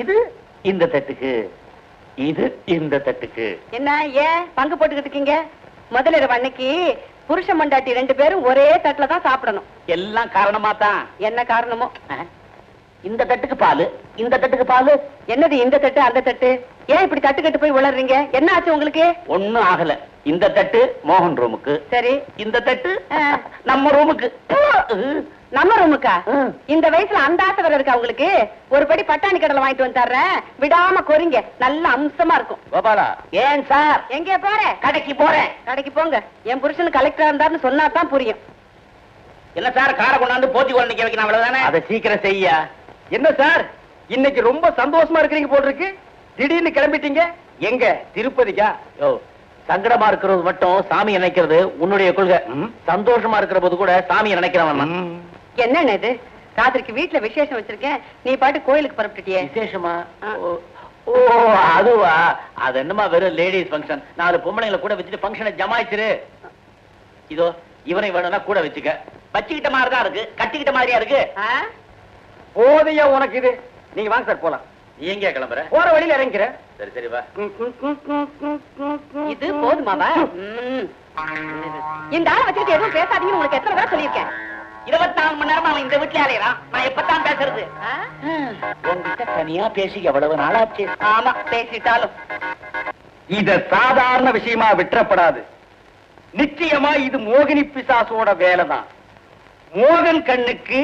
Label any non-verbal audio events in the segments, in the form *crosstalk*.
இது இந்த தட்டுக்கு. இது இந்த தட்டுக்கு. என்ன ஏன்? பங்கு போட்டுக்கிட்டு இருக்கீங்க? முதலிரவு அன்னைக்கு புருஷ மண்டாட்டி ரெண்டு பேரும் ஒரே தட்டுல தான் சாப்பிடணும். எல்லாம் காரணமா தான். என்ன காரணமோ? இந்த தட்டுக்கு பாலு இந்த தட்டுக்கு பாலு. என்னது இந்த தட்டு அந்த தட்டு? ஏன் இப்படி தட்டு கட்டு போய் உளறீங்க? என்ன ஆச்சு உங்களுக்கு? ஒண்ணும் ஆகல. இந்த தட்டு மோகன் ரூமுக்கு. சரி. இந்த தட்டு. நம்ம ரூமுக்கு. நம்ம ரூமுக்கா. இந்த வயசுல அந்த ஆசை வேற இருக்கா உங்களுக்கு? ஒரு படி பட்டாணி கடலை வாங்கிட்டு வந்து தர்றேன் விடாம கொறிங்க. நல்ல அம்சமா இருக்கும். கோபாலா ஏன் சார்? எங்கே போற? கடைக்கு போறேன். கடைக்கு போங்க. என் புருஷன் கலெக்டரா இருந்தாருன்னு சொன்னா தான் புரியும். என்ன சார் காரை கொண்டாந்து போத்தி கொண்டு நிக்க வைக்கணும் அவ்வளவுதானே? அதை சீக்கிரம் செய்ய. என்ன சார் இன்னைக்கு ரொம்ப சந்தோஷமா இருக்கிறீங்க போல் இருக்கு. திடீர்னு கிளம்பிட்டீங்க? எங்க? திருப்பதிக்கா? யோ சங்கடமா இருக்கிறது மட்டும் சாமி நினைக்கிறது உன்னுடைய கொள்கை. சந்தோஷமா இருக்கிற போது கூட சாமியை நினைக்கிறவன் நான். என்னன்னு இது? ராத்திரிக்கு வீட்டுல விசேஷம் வச்சிருக்கேன். நீ பாட்டு கோயிலுக்கு புறப்பட்டுட்டியே. விசேஷமா. ஓ, ஓ அதுவா? அது என்னமா வெறும் லேடிஸ் ஃபங்க்ஷன் நாலு பொம்பளைங்களை கூட வச்சுட்டு ஃபங்க்ஷனை ஜமாயிச்சிரு. இதோ இவனை வேணும்னா கூட வச்சுக்க. வச்சுக்கிட்ட மாதிரி தான் இருக்கு. கட்டிக்கிட்ட மாதிரியா இருக்கு. ஆ? போதையா உனக்கு இது. நீங்க வாங்க சார் போலாம். எங்கே கிளம்புற? போற வழியில இறங்கிக்கிறேன். சரி சரி வா. இது போதுமாவா. இந்த ஆளை வச்சுக்கிட்டு எதுவும் பேசாதீங்கன்னு உங்களுக்கு எத்தனை தடவை சொல்லியிருக்கேன். மணி நேரமா அவன் இந்த வீட்டுல அலையறான். நான் எப்பதான் பேசுறது? உங்ககிட்ட தனியா பேசி எவ்வளவு நாளாச்சு? ஆமா பேசிட்டாலும். இத சாதாரண விஷயமா விட்டுறப்படாது. நிச்சயமா இது மோகினி பிசாசோட வேலைதான். மோகன் கண்ணுக்கு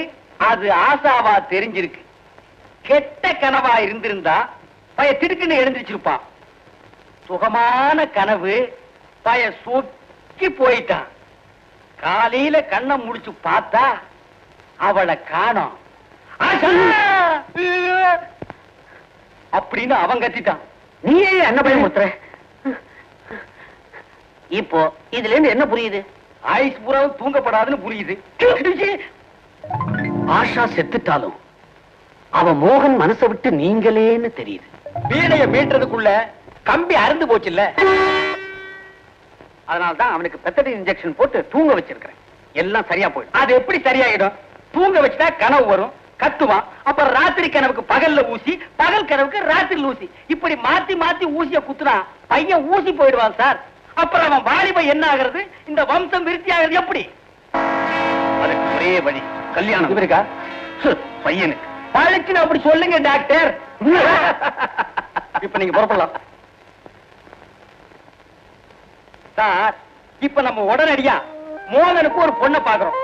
அது ஆசாவா தெரிஞ்சிருக்கு. கெட்ட கனவா இருந்திருந்தா பய திடுக்குன்னு எழுந்திருச்சிருப்பான் சுகமான கனவு பய சொக்கி போயிட்டான். காலையில கண்ணை முடிச்சு பார்த்தா அவளை காணோம்! அப்படின்னு அவன் கத்திட்டான். நீ ஏன் என்ன பயமுறுத்துற இப்போ இதுல இருந்து என்ன புரியுது? ஆயுஸ் பூராவும் தூங்கப்படாதுன்னு புரியுது. ஆஷா செத்துட்டாலும் அவ மோகன் மனசை விட்டு நீங்களேன்னு தெரியுது. வீணைய மீட்டுறதுக்குள்ள கம்பி அறுந்து போச்சுல்ல? அதனால்தான் அவனுக்கு பெத்தடி இன்ஜெக்ஷன் போட்டு தூங்க வச்சிருக்கிறேன். எல்லாம் சரியா போயிடும். அது எப்படி சரியாயிடும்? தூங்க வச்சுட்டா கனவு வரும் கத்துவான். அப்புறம் ராத்திரி கனவுக்கு பகல்ல ஊசி பகல் கனவுக்கு ராத்திரி ஊசி. இப்படி மாத்தி மாத்தி ஊசிய குத்துனா பையன் ஊசி போயிடுவான் சார். அப்புறம் அவன் வாலிபம் என்ன ஆகுறது? இந்த வம்சம் விருத்தி ஆகுறது எப்படி? அதுக்கு ஒரே வழி கல்யாணம். இவருக்கா? பையனுக்கு. பழச்சுன்னு அப்படி சொல்லுங்க டாக்டர். இப்ப நீங்க புறப்படலாம். சார் இப்ப நம்ம உடனடியா மோகனுக்கு ஒரு பொண்ணை பாக்குறோம்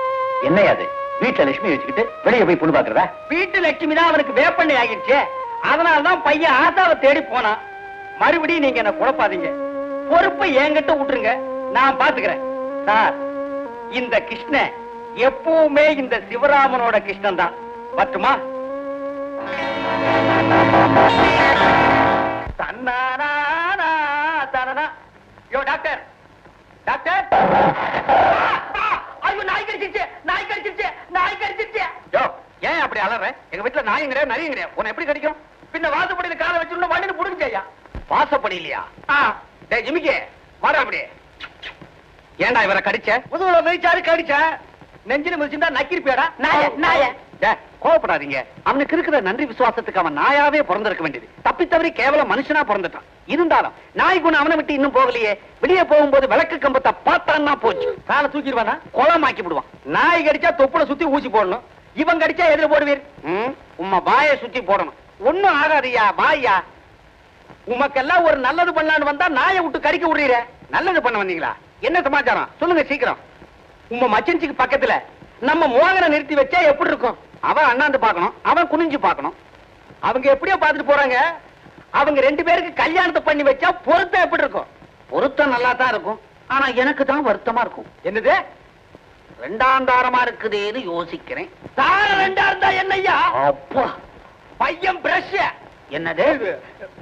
என்னையா அது? வீட்டுல லட்சுமி வச்சுக்கிட்டு வெளியே போய் பொண்ணு பாக்குறதா வீட்டு லட்சுமி தான் அவனுக்கு வேப்பண்ணை ஆகிடுச்சு. அதனாலதான் பையன் ஆசாவை தேடி போனான். மறுபடியும் நீங்க என்ன குழப்பாதீங்க. பொறுப்பை என்கிட்ட விட்டுருங்க. நான் பாத்துக்கிறேன். சார் இந்த கிருஷ்ண எப்பவுமே இந்த சிவராமனோட கிருஷ்ணன் தான் பட்டுமா தனனா யோ டாக்டர். டாக்டர். ஐயோ நாய் கடிச்சிருச்சு நாய் கடிச்சிருச்சு நாய் கடிச்சிருச்சு. யோ ஏன் அப்படி அலற? எங்க வீட்டுல நாயும் கிடையாது நரியும் கிடையாது எப்படி கடிக்கும்? பின்ன வாசப்படியில காலை வச்சிருந்தா வண்டின்னு புடுங்கிச்சையா வாசப்படி இல்லையா? டேய் ஜிமிக்கே வாடா அப்படி. ஏன்டா இவரை கடிச்ச? முதுகுல மிதிச்சாரு கடிச்ச. நெஞ்சில மிதிச்சிருந்தா நக்கிருப்பியாடா? நாய நாய. கோவப்படாதீங்க. அவனுக்கு இருக்கிற நன்றி விசுவாசத்துக்கு அவன் நாயாவே பிறந்திருக்க வேண்டியது. தப்பி தவறி கேவலம் மனுஷனா பிறந்துட்டான். இருந்தாலும் நாய் குணம் அவனை விட்டு இன்னும் போகலையே. வெளியே போகும்போது விளக்கு கம்பத்தை பார்த்தான்னா போச்சு. காலை தூக்கிடுவானா? குளமாக்கி விடுவான். நாய் கடிச்சா தொப்புல சுத்தி ஊசி போடணும். இவன் கடிச்சா எதிர போடுவீர்? உம்மா பாய சுத்தி போடணும். ஒண்ணும் ஆகாதுயா பாயா உமக்கெல்லாம் ஒரு நல்லது பண்ணலான்னு வந்தா நாயை விட்டு கடிக்க விடுறீர. நல்லது பண்ண வந்தீங்களா? என்ன சமாச்சாரம்? சொல்லுங்க சீக்கிரம். உங்க மச்சன்சிக்கு பக்கத்துல நம்ம மோகனை நிறுத்தி வச்சா எப்படி இருக்கும்? அவன் அண்ணாந்து பார்க்கணும் அவன் குனிஞ்சு பார்க்கணும். அவங்க எப்படியோ பார்த்துட்டு போறாங்க. அவங்க ரெண்டு பேருக்கு கல்யாணத்தை பண்ணி வச்சா பொருத்தம் எப்படி இருக்கும்? பொருத்தம் நல்லா தான் இருக்கும். ஆனா எனக்கு தான் வருத்தமா இருக்கும். என்னது? ரெண்டாம் தாரமா இருக்குதேன்னு யோசிக்கிறேன். தார ரெண்டா இருந்தா என்னய்யா? அப்பா. பையன் பிரஷ் என்னது?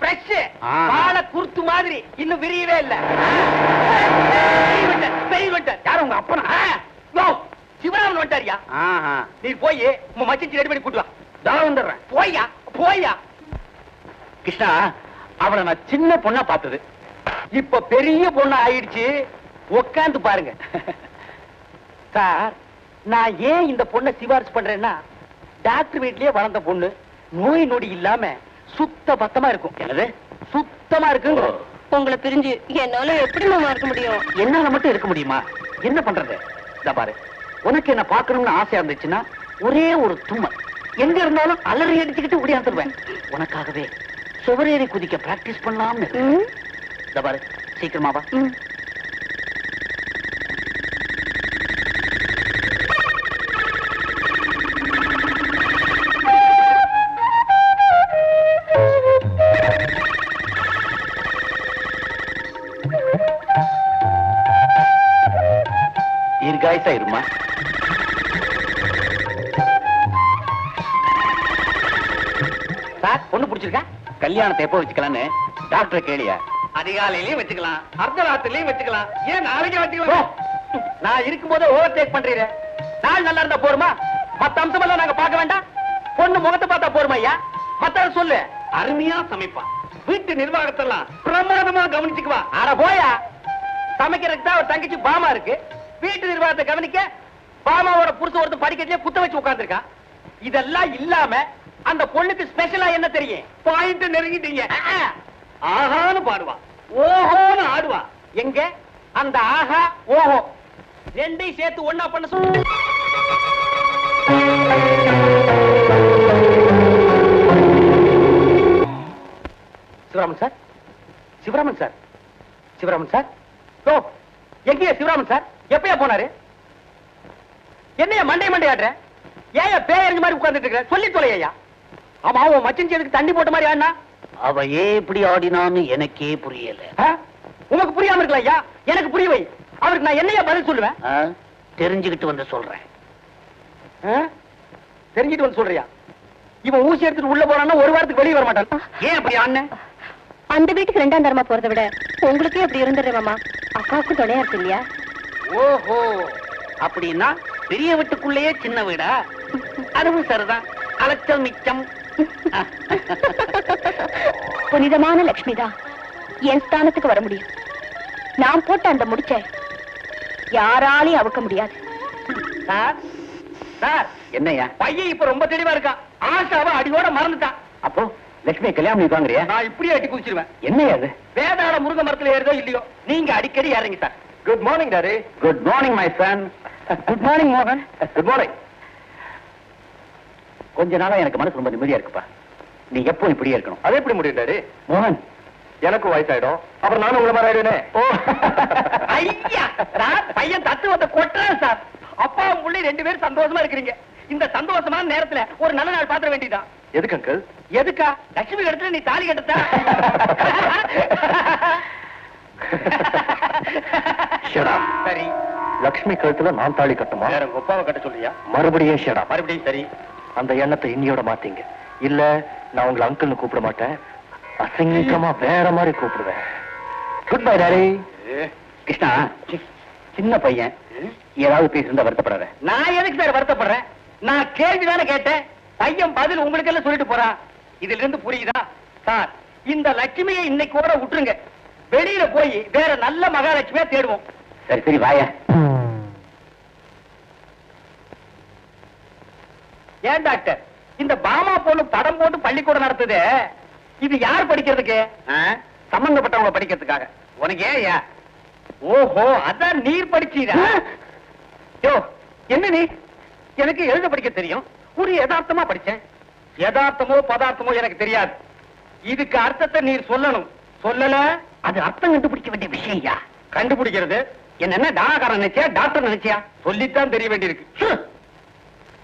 பிரஷ். பால குருத்து மாதிரி. இன்னும் விரியவே இல்ல. பெரிய வண்டன், பெரிய வண்டன். யாரு உங்க அப்பனா? சிவராமன் வந்துட்டாரியா? ஆஹா நீ போய் உங்க மச்சிச்சு ரெடி பண்ணி கூட்டு வா. தான் வந்துடுறேன். போய்யா போய்யா. கிருஷ்ணா அவளை நான் சின்ன பொண்ணா பார்த்தது. இப்ப பெரிய பொண்ணு ஆயிடுச்சு. உட்காந்து பாருங்க. சார் நான் ஏன் இந்த பொண்ணை சிபாரிசு பண்றேன்னா டாக்டர் வீட்லயே வளர்ந்த பொண்ணு நோய் நொடி இல்லாம சுத்த பத்தமா இருக்கும். என்னது? சுத்தமா இருக்குங்க உங்களை பிரிஞ்சு என்னால எப்படி இருக்க முடியும்? என்னால மட்டும் இருக்க முடியுமா? என்ன பண்றது? இந்த பாரு. உனக்கு என்ன பார்க்கணும்னு ஆசையா இருந்துச்சுன்னா ஒரே ஒரு தும்மல். எங்க இருந்தாலும் அலறி அடிச்சுக்கிட்டு ஓடியாந்துருவேன் உனக்காகவே சுவரேறி குதிக்க பிராக்டிஸ் பண்ணலாம்னு இந்த பாரு சீக்கிரமா வா. ம். தீர்காயசா இருமா? கல்யாணத்தை எப்போ வச்சுக்கலான்னு டாக்டர் கேளியா. அதிகாலையிலயும் வச்சுக்கலாம் அர்த்தராத்திரிலயும் வச்சுக்கலாம். ஏன் நாளைக்கே வச்சுக்கலாம் நான் இருக்கும்போதே ஓவர் டேக் பண்றீங்க. நாள் நல்லா இருந்தா போருமா? மத்த அம்சமெல்லாம் நாங்க பார்க்க வேண்டாம். பொண்ணு முகத்தை பார்த்தா போருமா ஐயா? மத்த சொல்லு. அருமையா சமைப்பா. வீட்டு நிர்வாகத்தெல்லாம் பிரமாதமா கவனிச்சுக்குவா. அட போயா. சமைக்கிறதுக்கு தான் தங்கச்சி பாமா இருக்கு. வீட்டு நிர்வாகத்தை கவனிக்க பாமாவோட புருஷ ஒருத்தன் படிக்கட்டிலே குத்த வச்சு உட்கார்ந்திருக்கா. இதெல்லாம் இல்லாம அந்த பொண்ணுக்கு ஸ்பெஷலா என்ன தெரியும்? பாயிண்ட் நெருங்கிட்டீங்க. ஆஹான்னு பாடுவா. ஓஹோன்னு ஆடுவா. எங்க? அந்த ஆஹா ஓஹோ. ரெண்டையும் சேர்த்து ஒண்ணா பண்ண சொல்லு Sivaraman sir? Sivaraman sir? Sivaraman sir? ஓ எங்கேயா சிவராமன் சார்? எப்பயா போனாரு? என்னைய மண்டை மண்டை ஆடுற ஏன் பேரஞ்சு மாதிரி உட்கார்ந்துட்டு இருக்க சொல்லி தொலையா ஆமா உன் மச்சன் சேதுக்கு தண்ணி போட்ட மாதிரி ஆடினா? அவ ஏன் இப்படி ஆடினான்னு எனக்கே புரியல? உனக்கு புரியாம இருக்கலாம் ஐயா? எனக்கு புரிய வை. அவருக்கு நான் என்னையா பதில் சொல்லுவேன்? தெரிஞ்சுக்கிட்டு வந்து சொல்றேன்? தெரிஞ்சிட்டு வந்து சொல்றியா? இவன் ஊசி எடுத்துட்டு உள்ள போறான்னா ஒரு வாரத்துக்கு வெளியே வர மாட்டான். ஏன் அப்படி அண்ணன் அந்த வீட்டுக்கு ரெண்டாம் தரமா போறதை விட உங்களுக்கே அப்படி இருந்துடுறேன் மாமா. அக்காவுக்கும் துணையா இருக்கு இல்லையா? ஓஹோ. அப்படின்னா பெரிய வீட்டுக்குள்ளேயே சின்ன வீடா? அதுவும் சரிதான். அலைச்சல் மிச்சம். புனிதமான லட்சுமி தான் என் ஸ்தானத்துக்கு வர முடியும். நான் போட்ட அந்த முடிச்ச யாராலையும் அவுக்க முடியாது. Sir sir. என்னய்யா? பையன் இப்ப ரொம்ப தெளிவா இருக்கான். ஆஷாவை அடியோட மறந்துட்டான். அப்போ லட்சுமி கல்யாணம் பண்ணிக்குவாங்கறியா நான் இப்படியே அடி குதிச்சிருவேன். என்னையா அது வேதாள முருங்க மரத்துல ஏறுதோ இல்லையோ நீங்க அடிக்கடி இறங்கி sir. Good morning daddy good morning my son good morning மோகன் குட் மார்னிங் கொஞ்ச நாளா எனக்கு மனசு ரொம்ப நிம்மதியா இருக்குப்பா. நீ எப்போ இப்படியே இருக்கணும். அது எப்படி முடியும் டாடி? மோகன். எனக்கும் வயசாயிடும். அப்புறம் நானும் உங்களை மாதிரி ஆயிடுவேனே. ஓ. ஐயா சார் பையன் தத்துவத்தை கொட்டுறேன் சார். அப்பா புள்ளி ரெண்டு பேரும் சந்தோஷமா இருக்கிறீங்க. இந்த சந்தோஷமான நேரத்துல ஒரு நல்ல நாள் பாத்திர வேண்டியதான் எதுக்கு அங்கிள் எதுக்கா? லட்சுமி இடத்துல நீ தாலி கட்டத்தா சரி. லக்ஷ்மி கழுத்துல நான் தாலி கட்டுமா வேற உங்க ஒப்பாவை கட்ட சொல்லியா மறுபடியும் மறுபடியும் சரி. அந்த எண்ணத்தை இன்னியோட மாத்தீங்க. இல்ல நான் உங்களை அங்கிள்னு கூப்பிட மாட்டேன். அசிங்கமா வேற மாதிரி கூப்பிடுவேன். குட் பை டாடி கிருஷ்ணா சின்ன பையன். ஏதாவது பேசிருந்தா வருத்தப்படாத. நான் எதுக்கு சார் வருத்தப்படுறேன்? நான் கேள்வி தானே கேட்டேன். பையன் பதில் உங்களுக்கு எல்லாம் சொல்லிட்டு போறான் இதுல இருந்து புரியுதா? சார் இந்த லட்சுமியை இன்னைக்கு கூட விட்டுருங்க. வெளியில போய் வேற நல்ல மகாலட்சுமியா தேடுவோம். சரி சரி வாயா. ஏன் டாக்டர்? இந்த பாமா பொண்ணு படம் போட்டு பள்ளிக்கூடம் நடத்துது. இது யார் படிக்கிறதுக்கு? சம்பந்தப்பட்டவங்க படிக்கிறதுக்காக. உனக்கு ஏன் ஓஹோ அதான் நீர் படிச்சீரா? யோ என்ன நீ? எனக்கு எழுத படிக்க தெரியும். ஒரு யதார்த்தமா படிச்சேன். யதார்த்தமோ பதார்த்தமோ எனக்கு தெரியாது. இதுக்கு அர்த்தத்தை நீர் சொல்லணும். சொல்லல? அது அர்த்தம் கண்டுபிடிக்க வேண்டிய விஷயம் கண்டுபிடிக்கிறது? என்ன என்ன டாகாரன் நினைச்சியா டாக்டர் நினைச்சியா? சொல்லித்தான் தெரிய வேண்டியிருக்கு.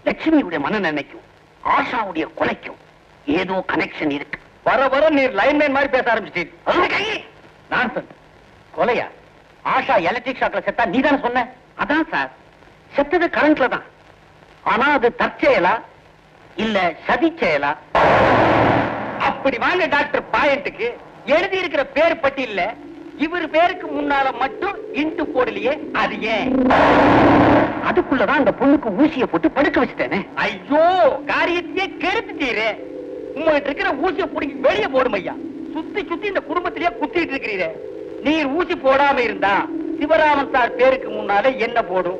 லட்சுமியுடைய மன நினைக்கும் ஆஷாவுடைய கொலைக்கும் ஏதோ கனெக்ஷன் இருக்கு. வர வர நீர் லைன்மேன் மாதிரி பேச ஆரம்பிச்சிட்டீர். நான் கொலையா? ஆஷா எலக்ட்ரிக் ஷாக்ல செத்தா நீ தானே சொன்ன? அதான் சார் செத்தது கரண்ட்ல தான். ஆனா அது தற்செயலா இல்ல சதி செயலா அப்படி வாங்க டாக்டர் பாயிண்ட்டுக்கு எழுதி இருக்கிற பேர் பட்டியல்ல இவர் பேருக்கு முன்னால மட்டும் இன்ட்டு போடலையே அது ஏன்? அதுக்குள்ளதான் அந்த பொண்ணுக்கு ஊசிய போட்டு படுக்க வச்சுட்டேனே. ஐயோ காரியத்தையே கெடுத்துட்டீரே. உங்ககிட்ட இருக்கிற ஊசியை பிடிங்கி வெளியே போடும் ஐயா. சுத்தி சுத்தி இந்த குடும்பத்திலேயே குத்திட்டு இருக்கிறீரே. நீர் ஊசி போடாம இருந்தா சிவராமன் சார் பேருக்கு முன்னால என்ன போடும்?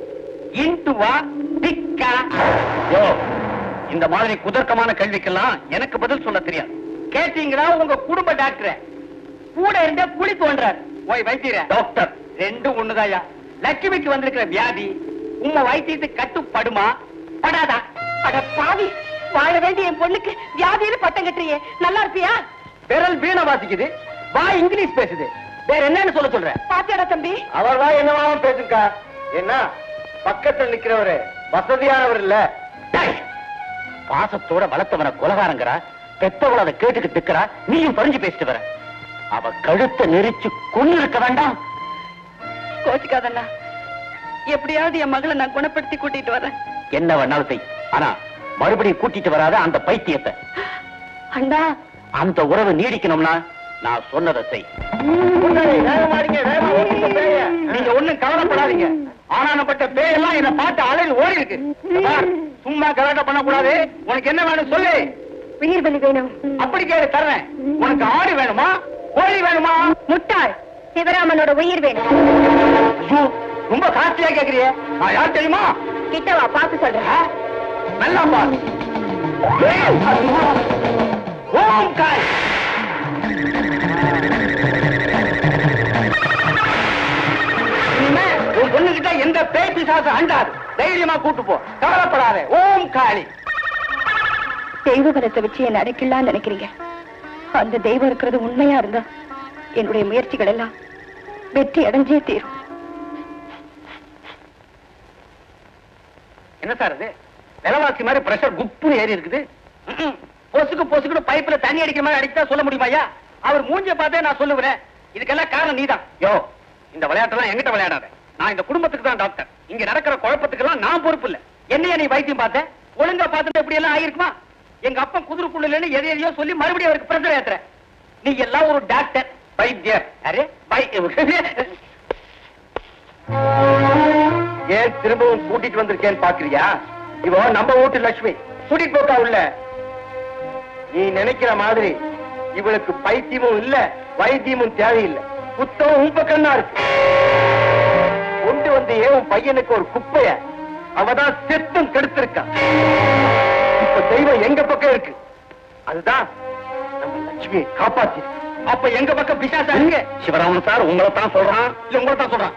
இன்ட்டுவா டிக்கா யோ இந்த மாதிரி குதர்க்கமான கேள்விக்கெல்லாம் எனக்கு பதில் சொல்ல தெரியாது. கேட்டீங்களா உங்க குடும்ப டாக்டர்? கூட இருந்த குழி தோன்றார். ஓய் வைத்தியர. டாக்டர். ரெண்டும் ஒண்ணுதாயா லட்சுமிக்கு வந்திருக்கிற வியாதி உங்க வைத்தியத்துக்கு கட்டுப்படுமா? படாதா. அட பாவி வாழ வேண்டிய என் பொண்ணுக்கு வியாதியில பட்டம் கட்டுறியே. நல்லா இருப்பியா? விரல் வீண வாசிக்குது. வாய் இங்கிலீஷ் பேசுது. வேற என்னன்னு சொல்ல சொல்ற? பாத்தியாடா தம்பி. அவர் தான் என்னவாவும் பேசுக்கா என்ன? பக்கத்துல நிக்கிறவரு வசதியானவர் இல்ல. பாசத்தோட வளர்த்தவன கொலகாரங்கிறா பெத்தவள அதை கேட்டுக்கு திக்கிறா நீயும் பறிஞ்சு பேசிட்டு வர. அவ கழுத்தை நெரிச்சு கொண்டு இருக்க வேண்டாம். கோச்சுக்காதண்ணா. எப்படியாவது என் மகளை நான் குணப்படுத்தி கூட்டிட்டு வரேன். என்ன வேணாலும் செய். ஆனா மறுபடியும் கூட்டிட்டு வராத அந்த பைத்தியத்தை. அண்ணா. அந்த உறவு நீடிக்கணும்னா நான் சொன்னதை செய். நீங்க ஒண்ணும் கவலைப்படாதீங்க. ஆனானப்பட்ட பேயெல்லாம் என்ன பார்த்து அலையில் ஓடி இருக்கு சும்மா கலாட்டம் பண்ணக்கூடாது. உனக்கு என்ன வேணும் சொல்லு. உயிர் பலி வேணும். அப்படி கேளு தர்றேன். உனக்கு ஆடு வேணுமா? கோழி வேணுமா? முட்டாள். சிவராமனோட உயிர் வேணும். ரொம்ப காஸ்ட்லியா கேக்குறியே? நான் யார் தெரியுமா? கிட்டவா பார்த்து சொல்றேன்? நல்லா பாரு. ஓம் காய். உன் பொண்ணுகிட்ட எந்த பேய் பிசாசு அண்டாது. தைரியமா கூட்டு போ. கவலைப்படாத. ஓம் காளி. தெய்வ பலத்தை வச்சு என்ன அடைக்கலாம்னு நினைக்கிறீங்க. அந்த தெய்வம் இருக்கிறது உண்மையா இருந்தா என்னுடைய முயற்சிகள் எல்லாம் வெற்றி அடைஞ்சே தீரும். என்ன சார் அது? விலைவாசி மாதிரி பிரஷர் குப்புன்னு ஏறி இருக்குது. பொசுக்கு பொசுக்கு பைப்ல தண்ணி அடிக்கிற மாதிரி அடிச்சா சொல்ல முடியுமாயா அவர் மூஞ்ச பார்த்தே நான் சொல்லுவேன். இதுக்கெல்லாம் காரணம் நீதான். யோ இந்த விளையாட்டெல்லாம் எங்கிட்ட விளையாடாத. நான் இந்த குடும்பத்துக்கு தான் டாக்டர் இங்க நடக்கிற குழப்பத்துக்கெல்லாம் நான் பொறுப்பு இல்ல. என்னைய நீ வைத்தியம் பார்த்தேன் ஒழுங்கா பார்த்துட்டு இப்படி எல்லாம் ஆயிருக்குமா எங்க அப்பா குதிரைக்குள்ள எதை எதையோ சொல்லி மறுபடியும் அவருக்கு பிரச்சனை ஏத்துற. நீ எல்லாம் ஒரு டாக்டர் வைத்தியர். அரே பை *laughs* ஏன் திரும்பவும் கூட்டிட்டு வந்திருக்கேன்னு பாக்குறியா? இவ நம்ம வீட்டு லட்சுமி. கூட்டிட்டு போக்கா உள்ள. நீ நினைக்கிற மாதிரி இவளுக்கு பைத்தியமும் இல்ல வைத்தியமும் தேவையில்லை. புத்தம் உன் பக்கம் தான் இருக்கு. கொண்டு வந்து ஏன் பையனுக்கு ஒரு குப்பைய அவதான் செத்தும் கெடுத்திருக்கா இப்ப தெய்வம் எங்க பக்கம் இருக்கு? அதுதான் நம்ம லட்சுமியை காப்பாத்தி அப்ப எங்க பக்கம் பிசாசா இருக்கு? சிவராமன் சார் உங்களை தான் சொல்றான். உங்களை தான் சொல்றான்.